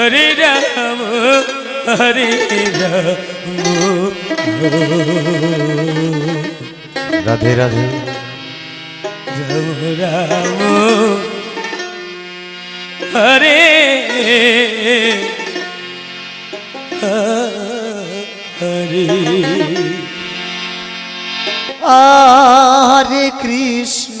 হরে রাম হরে রাম। রাধে রাধে। রাম রাম। হরে হরে। হরে কৃষ্ণ।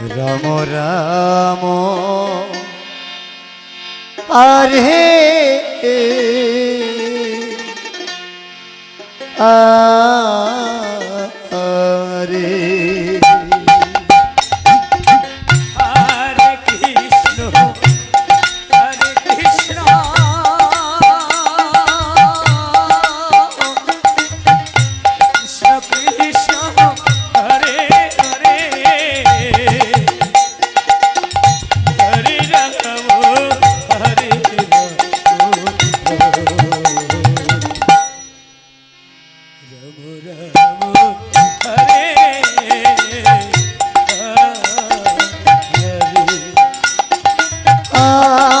রাম রাম। আরে হরে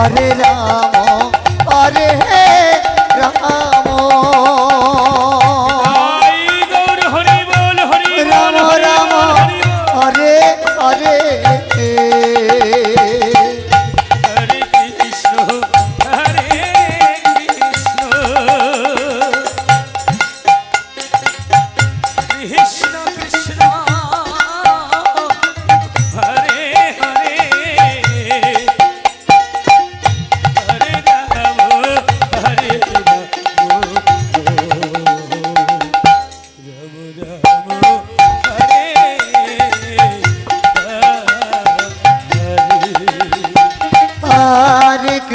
হরে রাম হরে রাম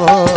গো